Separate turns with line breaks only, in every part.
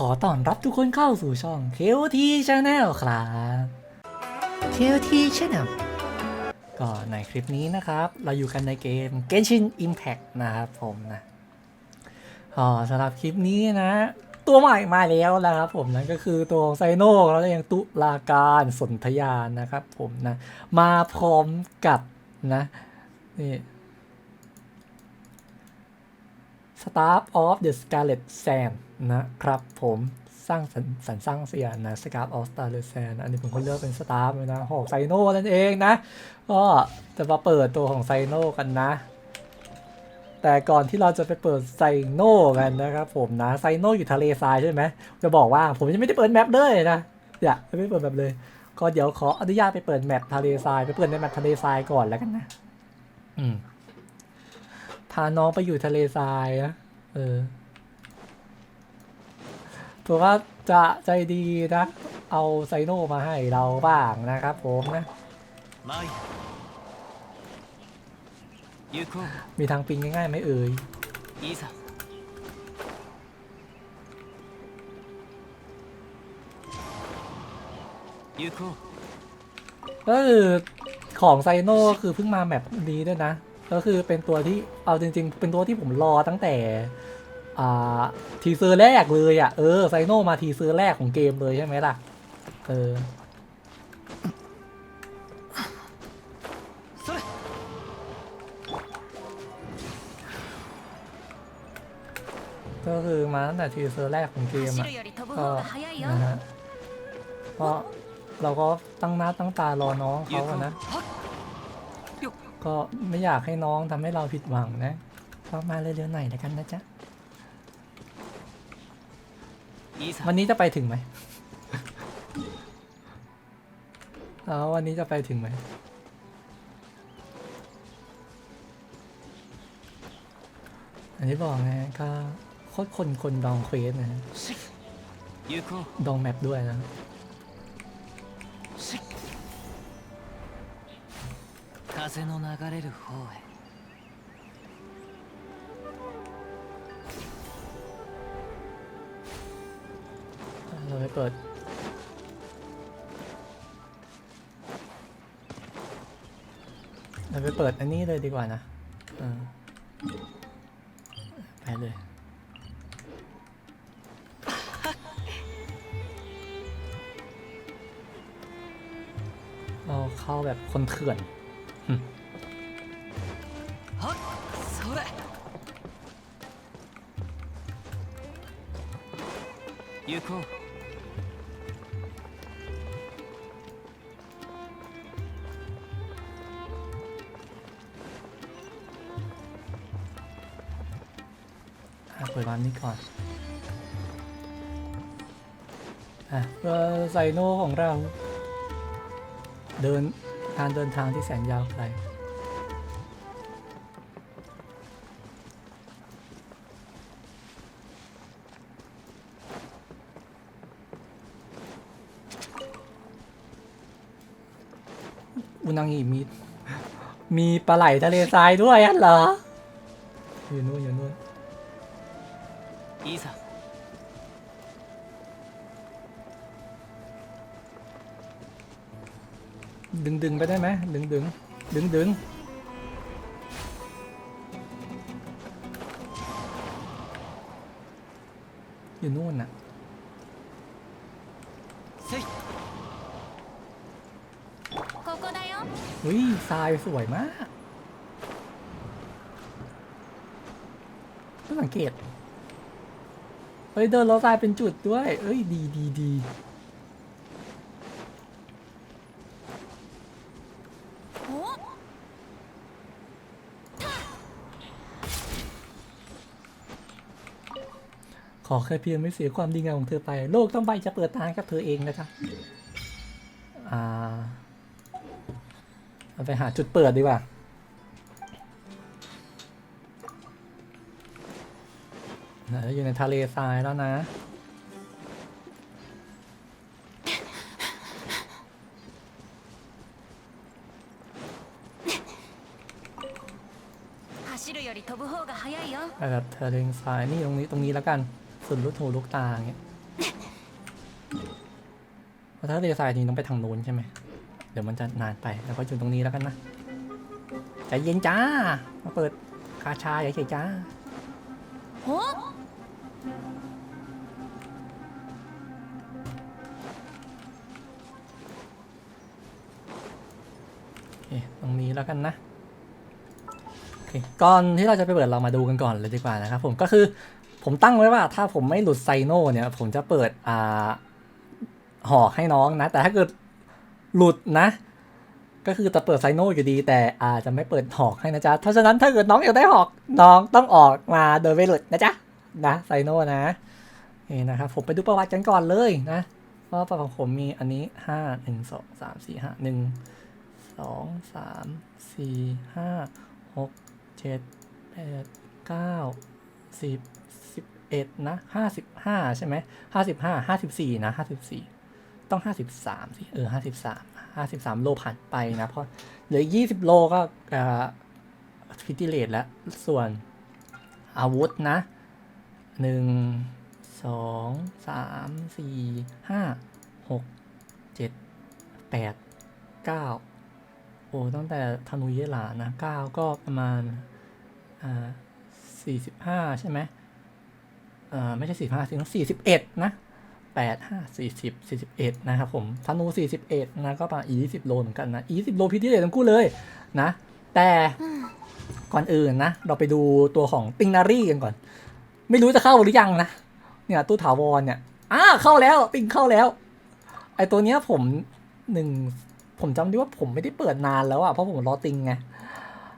ขอต้อนรับทุกคนเข้าสู่ช่อง KOT Channel ครับ KOT Channel ก็ในคลิปนี้นะครับ เราอยู่กันในเกม Genshin Impact นะครับผมนะอ๋อสำหรับคลิปนี้นะ ตัวใหม่มาแล้วนะครับผมนั่นก็คือตัวไซโนแล้วก็ยังตุลาการสนธยานนะครับผมนะ มาพร้อมกับนะนี่ Staff of the Scarlet Sand นะครับผมสร้างสรรสรสร้างเสียนะ Staff of Scarlet Sand อันนี้ผมก็เลือกเป็น Staff เลยนะหอกไซโนนั่นเองนะ ก็จะมาเปิดตัวของไซโนกันนะ แต่ก่อนที่เราจะไปเปิดไซโนกันนะครับผมนะไซโนอยู่ทะเลทรายใช่ไหมจะบอกว่าผมยังไม่ได้เปิดแมปเลยนะอย่าไม่เปิดแมปเลย ก็เดี๋ยวขออนุญาตไปเปิดแมปทะเลทรายไปเปิดในแมปทะเลทรายก่อนแล้วกันนะ อืมพาน้องไปอยู่ทะเลทรายนะเออ ถือว่าจะใจดีนะ เอาไซโนมาให้เราบ้างนะครับผมนะ มีทางปิงง่ายๆไหมเอ่ยก็คือของไซโนคือเพิ่งมาแมปนี้ด้วยนะ ก็คือเป็นตัวที่เอาจริง ๆ เป็นตัวที่ผมรอตั้งแต่ ทีเซอร์แรกเลยอะเออไซโนมาทีเซอร์แรกของเกมเลยใช่ไหมล่ะ เออก็คือมาตั้งแต่ทีเซอร์แรกของเกมอะก็นะฮะเพราะเราก็ตั้งน้าตั้งตารอน้องเขาอะนะ ก็ไม่อยากให้น้องทำให้เราผิดหวังนะก็มาเรื่อยๆหน่อยแล้วกันนะจ๊ะ วันนี้จะไปถึงไหม แล้ววันนี้จะไปถึงไหม อันนี้บอกไงก็โคตรคนคนดองเควสนะฮะ
し行こう
ดองแมปด้วยนะ
し風の流れる方へ
เราไปเปิด เราไปเปิดอันนี้เลยดีกว่านะเออไปเลย เราเข้าแบบคนเถื่อน
はっそれ行こう
ก่อนอะไซโนของเรา เดินการเดินทางที่แสนยาวไกลอุนังอีมี มีปลาไหลทะเลทรายด้วยอะเหรออยู่นู่นอยู่
いざ
ดึงดึงไปได้ไหมดึงดึงดึงดึงอยู่นู่นน่ะวิ่งทรายสวยมากสังเกต เฮ้ยเดินรถทรายเป็นจุดด้วย เอ้ยดีดีดีขอแค่เพียงไม่เสียความดีงามของเธอไป โลกต้องใบจะเปิดทางกับเธอเองนะจ๊ะอ่าไปหาจุดเปิดดีกว่า อยู่ในทะเลทรายแล้วนะ แบบทะเลทรายนี่ตรงนี้ตรงนี้แล้วกันสุดลูกหูลูกตาอย่างเงี้ยถ้าทะเลทรายจริงต้องไปทางโน้นใช่ไหมเดี๋ยวมันจะนานไปแล้วก็จุดตรงนี้แล้วกันนะใจเย็นจ้า มาเปิดคาชาอย่าเฉยจ้า โอ้ ตรงนี้แล้วกันนะก่อนที่เราจะไปเปิดเรามาดูกันก่อนเลยดีกว่านะครับผมก็คือผมตั้งไว้ว่าถ้าผมไม่หลุดไซโนเนี่ย ผมจะเปิดอ่าหอกให้น้องนะ แต่ถ้าเกิดหลุดนะ ก็คือจะเปิดไซโนอยู่ดี แต่อาจจะไม่เปิดหอกให้นะจ๊ะเพราะฉะนั้นถ้าเกิดน้องอยากได้หอกน้องต้องออกมาโดยไม่หลุดนะจ๊ะ นะไซโนนะนี่นะครับผมไปดูประวัติกันก่อนเลยนะเพราะว่าประวัติของผมมีอันนี้ห้าหนึ่งสองสามสี่ห้าหนึ่งสองสามสี่ห้าหกเจ็ดแปดเก้าสิบสิบเอ็ดนะห้าสิบห้าใช่ไหมห้าสิบห้าห้าสิบสี่นะห้าสิบสี่ต้องห้าสิบสามสิเออห้าสิบสามห้าสิบสามโลผ่านไปนะ เพราะเหลือยี่สิบโลก็อ่าฟิติเลตแล้ว ส่วนอาวุธนะ หนึ่งสองสามสี่ห้าหกเจ็ดแปดเก้าโอ้ตั้งแต่ธนูเยหลานะเก้าก็ประมาณอ่าสี่สิบห้าใช่ไหมอ่าไม่ใช่สี่ห้าสิต้องสี่สิบเอ็ดนะแปดห้าสี่สิบสี่สิบเอ็ดนะครับผมธนูสี่สิบเอ็ดนะก็ประมาณอีสิบโลเหมือนกันนะอีสิบโลพิธีเลยทั้งคู่เลยนะ แต่ก่อนอื่นนะ เราไปดูตัวของติงนารีกันก่อน ไม่รู้จะเข้าหรือยังนะ เนี่ยตู้ถาวรเนี่ยอ้าเข้าแล้วติงเข้าแล้ว ไอตัวเนี้ยผมหนึ่งผมจำได้ว่าผมไม่ได้เปิดนานแล้วอะเพราะผมรอติงไง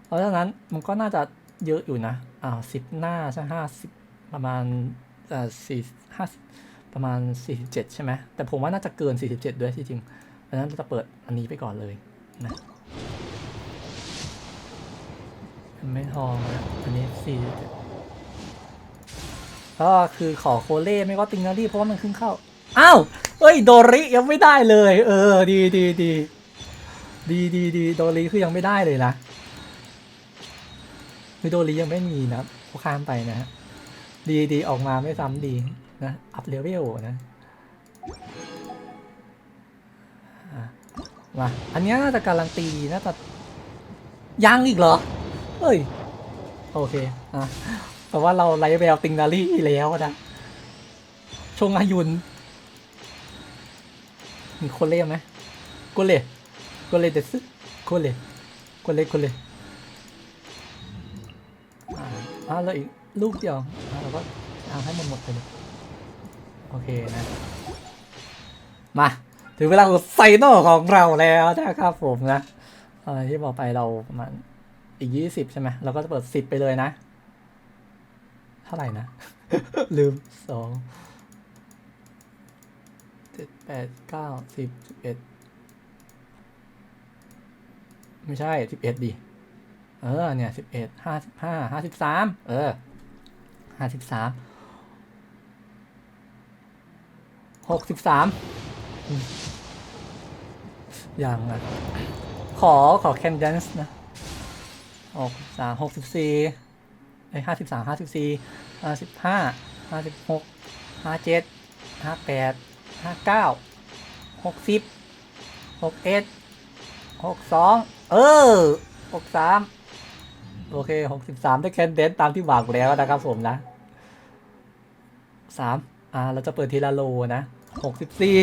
เพราะฉะนั้นมันก็น่าจะเยอะอยู่นะอ่าสิบหน้าใช่ห้าสิบประมาณเอ่อสี่ห้าประมาณสี่สิบเจ็ดใช่ไหมแต่ผมว่าน่าจะเกินสี่สิบเจ็ดด้วยที่จริงเพราะฉะนั้นเราจะเปิดอันนี้ไปก่อนเลยนะไม่ทองนะอันนี้สี่สิบเจ็ด ก็คือขอโคเล่ไม่ก็ติงนารีเพราะว่ามันขึ้นเข้า อ้าวเอ้ยโดริยังไม่ได้เลย เออ ดีดีดีดีดีดีโดริคือยังไม่ได้เลยนะคือโดริยังไม่มีนะเขาข้ามไปนะฮะดีดีออกมาไม่ซ้ำดีนะอัพเลเวลนะอะมาอันเนี้ยน่าจะการันตีน่าจะยังอีกเหรอ เฮ้ย โอเค อะ แต่ว่าเราไลฟ์แววติงนารี่แล้วนะชงอายุนมีโคเล่ไหมโคเล่โคเล่เดซึโคเล่โคเล่โคเล่อ่าอ่าแล้วอีกลูกเดียวเราก็เอาให้มันหมดไปเลยโอเคนะ มาถึงเวลาของไซโนของเราแล้วนะครับผมนะเอ่อที่บอกไปเราประมาณอีกยี่สิบใช่ไหมเราก็จะเปิดสิบไปเลยนะ เท่าไหร่นะ ลืมสองเจ็ดแปดเก้าสิบสิบเอ็ดไม่ใช่สิบเอ็ดดิ เออ เนี่ยสิบเอ็ดห้าสิบห้าห้าสิบสามเออห้าสิบสามหกสิบสามอย่างอะ ขอขอแคนเดนส์นะหกสามหกสิบสี่ อ้ห้าสิบสามห้าสิบสี่ห้าสิบห้าห้าสิบหกห้าเจ็ดห้าแปดห้าเก้าหกสิบหกเอ็ดหกสองเออหกสามโอเคหกสิบสามได้แคนเดนตามที่บอกแล้วนะครับผมนะสามอ่าเราจะเปิดทีละโลนะหกสิบสี่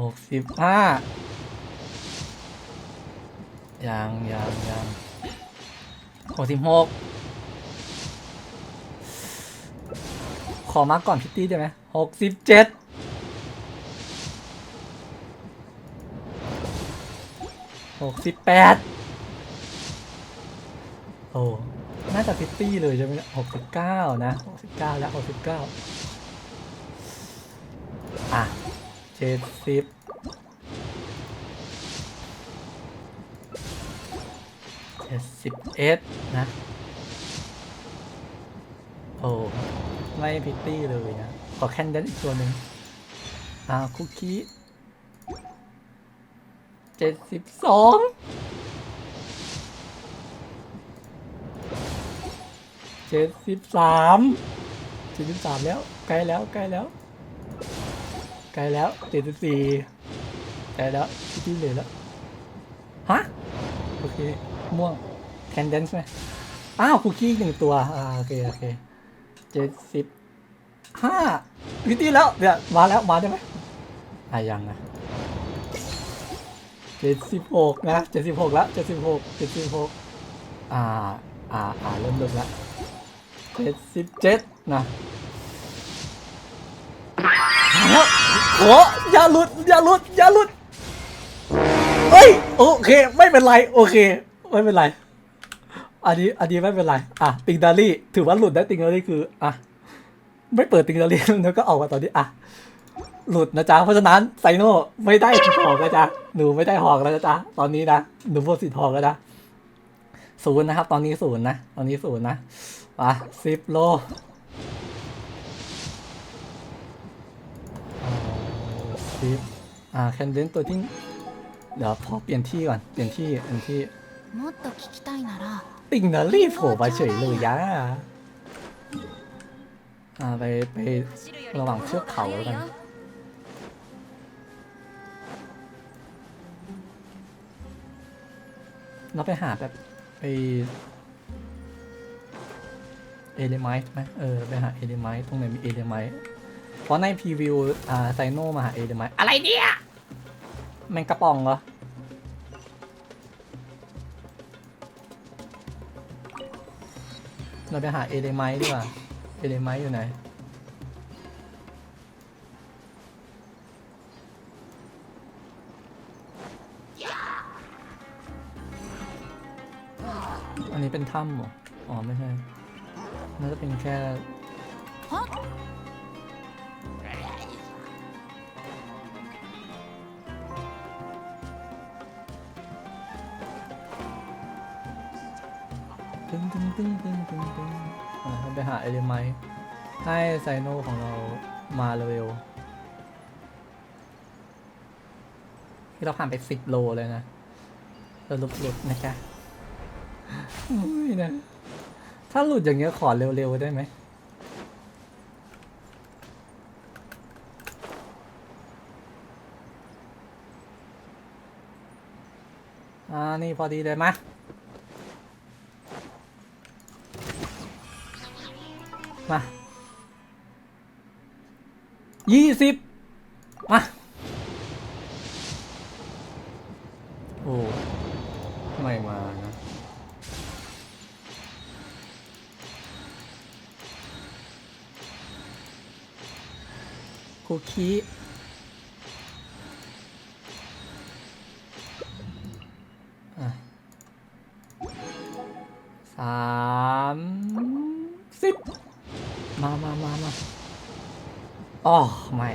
หกสิบห้า ยังยังยังหกสิบหกขอมากก่อนพิตตี้ได้ไหมหกสิบเจ็ดหกสิบแปดโอ้น่าจะพิตตี้เลยใช่ไหมหกสิบเก้านะหกสิบเก้าแล้วหกสิบเก้าอะเจ็ดสิบ เจ็ดสิบเอ็ดนะ โอ้ไม่พิตตี้เลยนะ ขอแคนเดนอีกตัวหนึ่งอ่าคุกกี้เจ็ดสิบสองเจ็ดสิบสามเจ็ดสิบสามแล้วใกล้แล้วใกล้แล้วใกล้แล้วเจ็ดสิบสี่ใกล้แล้วที่เหลือแล้วฮะโอเค ม่วงแคนเดนซ์ไหมอ้าวคุกกี้หนึ่งตัว อ่าโอเคโอเคเจ็ดสิบห้าวิธีแล้วเดี๋ยวมาแล้วมาได้ไหมอะยังนะเจ็ดสิบหกนะเจ็ดสิบหกแล้วเจ็ดสิบหกเจ็ดสิบหกอ่าอ่าอ่าเริ่มเริ่มแล้วเจ็ดสิบเจ็ดนะแล้วโอ้อย่าหลุดอย่าหลุดอย่าหลุดเฮ้ยโอเค ไม่เป็นไร โอเค ไม่เป็นไร อันนี้อันนี้ไม่เป็นไร อะ ติงดารี่ ถือว่าหลุดได้ติงดารี่คือ อะ ไม่เปิดติงดารี่แล้วก็ออกมาตอนนี้ อะ หลุดนะจ๊ะ เพราะฉะนั้นไซโน่ไม่ได้หอกนะจ๊ะ หนูไม่ได้หอกแล้วนะจ๊ะ ตอนนี้นะ หนูโพสิทธิ์หอกแล้วนะศูนย์นะครับ ตอนนี้ศูนย์นะ ตอนนี้ศูนย์นะอะสิบโลสิบอ่าแคนเดนตัวที่เดี๋ยวพอเปลี่ยนที่ก่อน เปลี่ยนที่เปลี่ยนที่
もっと聞きたいなら
ติ่งเนอรี่โผล่มาเฉยเลยยะอ่าไปไป
走るよ
ระหว่างเทือกเขาแล้วกัน เราไปหาแบบไปเอเลไมท์ไหมเออ ไปหาเอเลไมท์ตรงไหนมีเอเลไมท์เพราะในพรีวิวอ่าไซโนมาหาเอเลไมท์อะไรเนี่ยแมงกระป๋องเหรอ เราไปหาเอเลไมดีกว่า เอเลไมอยู่ไหน อันนี้เป็นถ้ำเหรอ อ๋อ ไม่ใช่น่าจะเป็นแค่ ตึ้งตึ้งตึ้งตึ้งตึ้งตึ้งอ่าเราไปหาเอเลไมท์ให้ไซโนของเรามาเร็วที่เราผ่านไปสิบโลเลยนะสรุปหลุดนะจ๊ะอุ้ยนะ ถ้าหลุดอย่างเงี้ยขอเร็วๆได้ไหมอ่า นี่พอดีเลยมะ มายี่สิบมาโอ้ไม่มานะคุกกี้อะสามสิบ มามามามา อ๋อไม่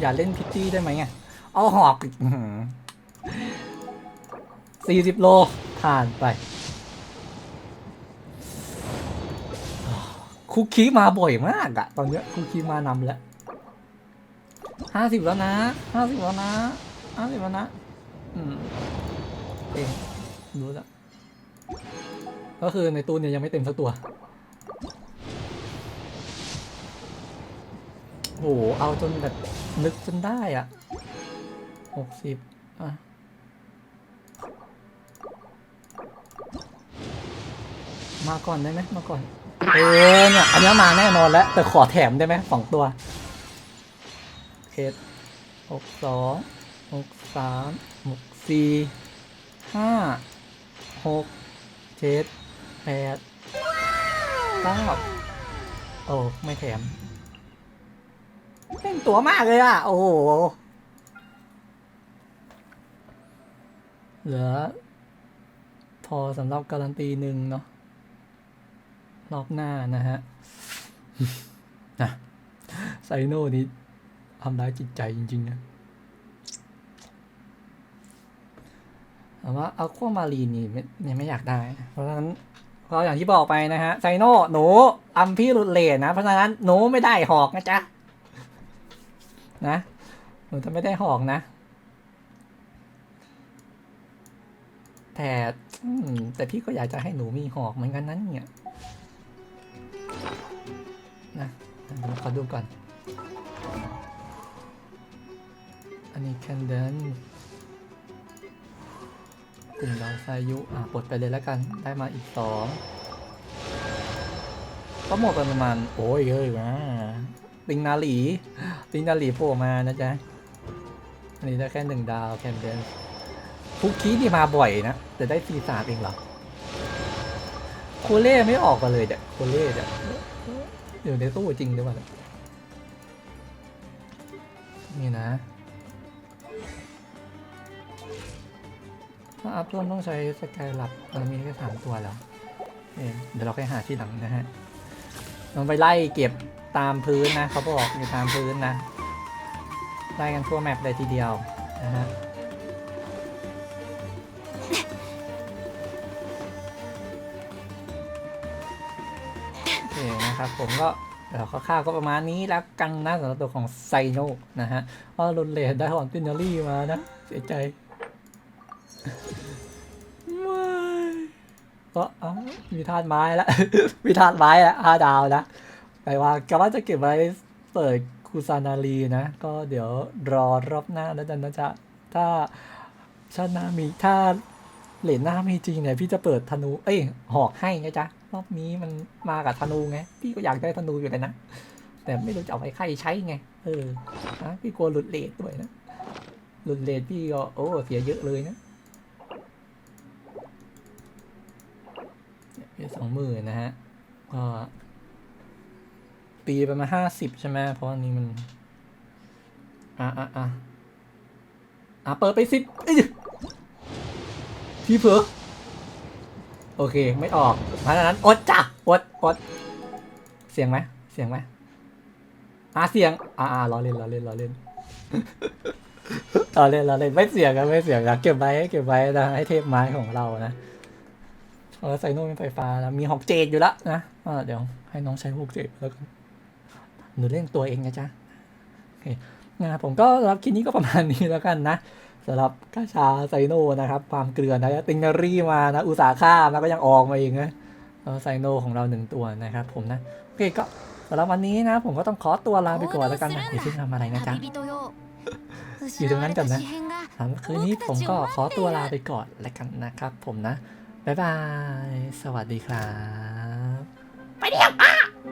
อย่าเล่นพิตตี้ได้ไหมอะเอาหอกสี่สิบโล ผ่านไป คุกคีมาบ่อยมากอะตอนเนี้ยคุกคีมานำแล้วห้าสิบแล้วนะห้าสิบแล้วนะห้าสิบแล้วนะ อืมเองรู้แล้วก็คือในตู้เนี่ยยังไม่เต็มสักตัว โห เอาจนแบบนึกจนได้อะหกสิบอะมาก่อนได้ไหมมาก่อน เออเนี่ย อันนี้มาแน่นอนแล้ว แต่ขอแถมได้ไหมสองตัว เคสหกสองหกสามหกสี่ห้าหกเจ็ดแปดเก้าโอ้ ไม่แถม เล่นตัวมากเลยอะ โอ้โห เหลือ พอสำหรับการันตีหนึ่งเนาะรอบหน้านะฮะนะไซโน่นี้ทำร้ายจิตใจจริง ๆ นะแต่ว่าเอาขั้วมารีนนี่ไม่ยไม่อยากได้ เพราะฉะนั้นก็อย่างที่บอกไปนะฮะไซโน่หนูอัมพี่หลุดเลนนะ เพราะฉะนั้นหนูไม่ได้หอกนะจ๊ะ นะ หนูจะไม่ได้หอกนะ แต่แต่พี่ก็อยากจะให้หนูมีหอกเหมือนกันนั้นเนี่ยนะขอดูก่อน อันนี้แคนเดนกลุ่มดาวซายุ อะปลดไปเลยแล้วกัน ได้มาอีกสองก็หมดประมาณ โอ้ยเฮ้ยมา ติงนาหลีติงนาหลีโผล่มานะจ๊ะ อันนี้ได้แค่หนึ่งดาวแคนเดนฟุกคีนี่มาบ่อยนะ แต่ได้ซีสามเองเหรอ โคเล่ไม่ออกมาเลยเด็กโคเล่เด็กอยู่ในตู้จริงด้วยวะเนี่ยนี่นะ ถ้าอัพต้นต้องใช้สกายลับมันมีแค่สามตัวแล้วเองเดี๋ยวเราค่อยหาที่หลังนะฮะลองไปไล่เก็บ ตามพื้นนะเขาบอกอยู่ตามพื้นนะไล่กันทั่วแมปเลยทีเดียวนะฮะโอเคนะครับผมก็เดี๋ยวคร่าวๆก็ประมาณนี้แล้วกันนะสำหรับตัวของไซโนนะฮะเพรารุนเลนได้ฮอนตินารี่มานะ เสียใจไม่ก็อ้าวมีธาตุไม้แล้ว มีธาตุไม้แล้วห้าดาวนะ แต่ว่ากะว่าจะเก็บไว้เปิดคูซานารีนะ ก็เดี๋ยวรอรอบหน้าแล้วกันนะจ๊ะ ถ้าชาติหน้ามีถ้าเหรียญหน้ามีจริงเนี่ยพี่จะเปิดธนู เอ้ยหอกให้ไงจ๊ะ รอบนี้มันมากับธนูไง พี่ก็อยากได้ธนูอยู่เลยนะ แต่ไม่รู้จะเอาไปใครใช้ไง เออนะพี่กลัวหลุดเลทด้วยนะ หลุดเลทพี่ก็โอ้เสียเยอะเลยนะเนี่ยสองหมื่นนะฮะก็ ปีประมาณห้าสิบใช่ไหมเพราะอันนี้มัน อะอะอะอะเปิดไปสิบพี่เพิร์กโอเค ไม่ออกเพราะฉะนั้นอดจ้ะอดอดเสียงไหมเสียงไหมอ่าเสียง อ่าอ่าล้อเล่นล้อเล่นล้อเล่นล้อเล่นล้อเล่นไม่เสียงกันไม่เสียงนะเก็บไว้เก็บไว้นะให้เทปไม้ของเรานะเออใส่โน้ตเป็นไฟฟ้าแล้วมีหกเจดอยู่แล้วนะเดี๋ยวให้น้องใช้หกเจดแล้วกัน หนูเล่นตัวเองนะจ๊ะนะผมก็รับคลิปนี้ก็ประมาณนี้แล้วกันนะสำหรับกาชาไซโนนะครับ ความเกลือนะติงนารีมานะ อุตสาค่ามันก็ยังออกมาเองนะไซโนของเราหนึ่งตัวนะครับผมนะ โอเคก็สำหรับวันนี้นะ ผมก็ต้องขอตัวลาไปก่อนแล้วกันนะอย่าเพิ่ทำอะไรนะจ๊ะอยู่ตรงนั้นกันนะคืนนี้ผมก็ขอตัวลาไปก่อนแล้วกันนะครับ ผมนะบ๊ายบาย สวัสดีครับ ไปเดี๋ยว